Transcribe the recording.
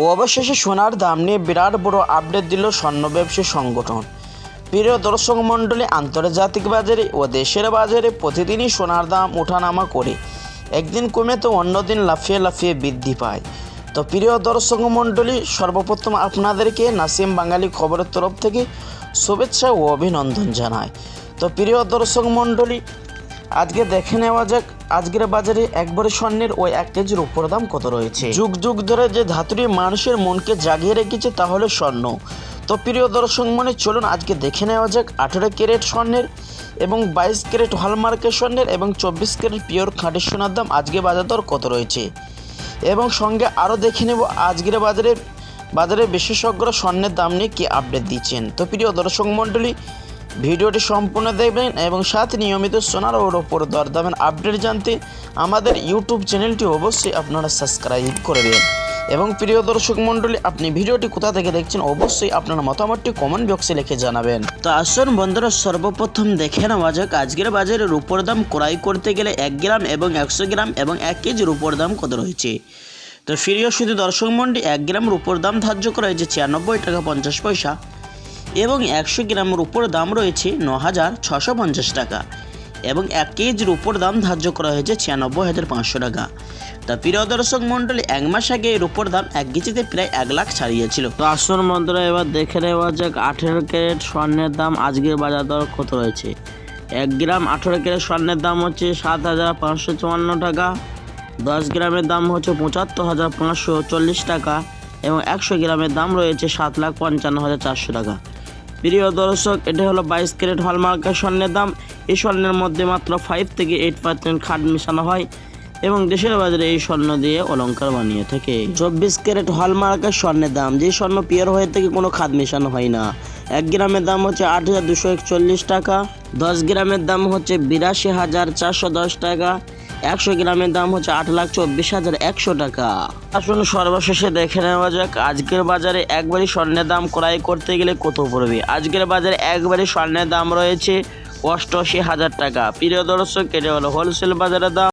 ও অবশেষে সোনার দাম নিয়ে বিরাট বড় আপডেট দিল স্বর্ণ ব্যবসায়ী সংগঠন। প্রিয় দর্শক মণ্ডলী, আন্তর্জাতিক বাজারে ও দেশের বাজারে প্রতিদিনই সোনার দাম ওঠানামা করে। একদিন কমে তো অন্যদিন লাফিয়ে লাফিয়ে বৃদ্ধি পায়। তো প্রিয় দর্শক মণ্ডলী, সর্বপ্রথম আপনাদেরকে নাসিম বাঙালি খবরের তরফ থেকে শুভেচ্ছা ও অভিনন্দন জানায় তো প্রিয় দর্শক মণ্ডলী আজকে দেখে নেওয়া যাক, আজকের বাজারে একবারে স্বর্ণের ওই এক কেজির উপর দাম কত রয়েছে। যুগ যুগ ধরে যে ধাতুটি মানুষের মনকে জাগিয়ে রেখেছে তাহলে স্বর্ণ। তো প্রিয় দর্শক মনে, চলুন আজকে দেখে নেওয়া যাক, আঠেরো ক্যারেট স্বর্ণের এবং বাইশ ক্যারেট হলমার্কের স্বর্ণের এবং চব্বিশ ক্যারেট পিওর খাঁটি সোনার দাম আজকে বাজার দর কত রয়েছে? এবং সঙ্গে আরও দেখে নেব আজকের বাজারের বাজারে বিশেষজ্ঞরা স্বর্ণের দাম নিয়ে কী আপডেট দিচ্ছেন। তো প্রিয় দর্শক মণ্ডলী ভিডিওটি সম্পূর্ণ দেখবেন এবং সাথে নিয়মিত সোনার ওর ওপর দরদামের আপডেট জানতে আমাদের ইউটিউব চ্যানেলটি অবশ্যই আপনারা সাবস্ক্রাইব করবেন এবং প্রিয় দর্শক মণ্ডলী, আপনি ভিডিওটি কোথা থেকে দেখছেন অবশ্যই আপনার মতামতটি কমেন্ট বক্সে লিখে জানাবেন। তো আসুন বন্ধুরা, সর্বপ্রথম দেখে নেওয়া যাক, আজকের বাজারে রূপোর দাম ক্রয় করতে গেলে এক গ্রাম এবং একশো গ্রাম এবং এক কেজি রূপোর দাম কত রয়েছে? তো প্রিয় শুধু দর্শক মন্ডলী এক গ্রাম রূপোর দাম ধার্য করা হয়েছে ছিয়ানব্বই টাকা পঞ্চাশ পয়সা। এবং একশো গ্রামের উপর দাম রয়েছে ন হাজার ছশো পঞ্চাশ টাকা এবং এক কেজির উপর দাম ধার্য করা হয়েছে ছিয়ানব্বই হাজার পাঁচশো টাকা। তা প্রিয় দর্শক মণ্ডলী, এক মাস আগে এর উপর দাম এক কেজিতে প্রায় এক লাখ ছাড়িয়েছিল। তো আসুন বন্ধুরা, এবার দেখে নেওয়া যাক আঠেরো ক্যারেট স্বর্ণের দাম আজকের বাজার দর কত রয়েছে। এক গ্রাম আঠেরো ক্যারেট স্বর্ণের দাম হচ্ছে সাত হাজার পাঁচশো চুয়ান্ন টাকা, দশ গ্রামের দাম হচ্ছে পঁচাত্তর হাজার পাঁচশো চল্লিশ টাকা এবং একশো গ্রামের দাম রয়েছে সাত লাখ পঞ্চান্ন হাজার চারশো টাকা। প্রিয় দর্শক, এটি হলো বাইশ ক্যারেট হলমার্কের স্বর্ণের দাম। এই স্বর্ণের মধ্যে মাত্র ফাইভ থেকে এইট পার্সেন্ট খাট মেশানো হয় এবং দেশের বাজারে এই স্বর্ণ দিয়ে অলঙ্কার বানিয়ে থাকে। চব্বিশ ক্যারেট হলমার্কের স্বর্ণের দাম, যে স্বর্ণ পিওর হয়ে থেকে কোনো খাদ মেশানো হয় না। এক গ্রামের দাম হচ্ছে আট হাজার দুশো একচল্লিশ টাকা, দশ গ্রামের দাম হচ্ছে বিরাশি হাজার চারশো দশ টাকা একশো গ্রামের দাম হচ্ছে আট লাখ চব্বিশ হাজার একশো টাকা। আসুন সর্বশেষে দেখে নেওয়া যাক, আজকের বাজারে একবারই স্বর্ণের দাম ক্রয় করতে গেলে কত পড়বে? আজকের বাজারে একবারই স্বর্ণের দাম রয়েছে অষ্টআশি হাজার টাকা। প্রিয় দর্শক, এটা হলো হোলসেল বাজারের দাম।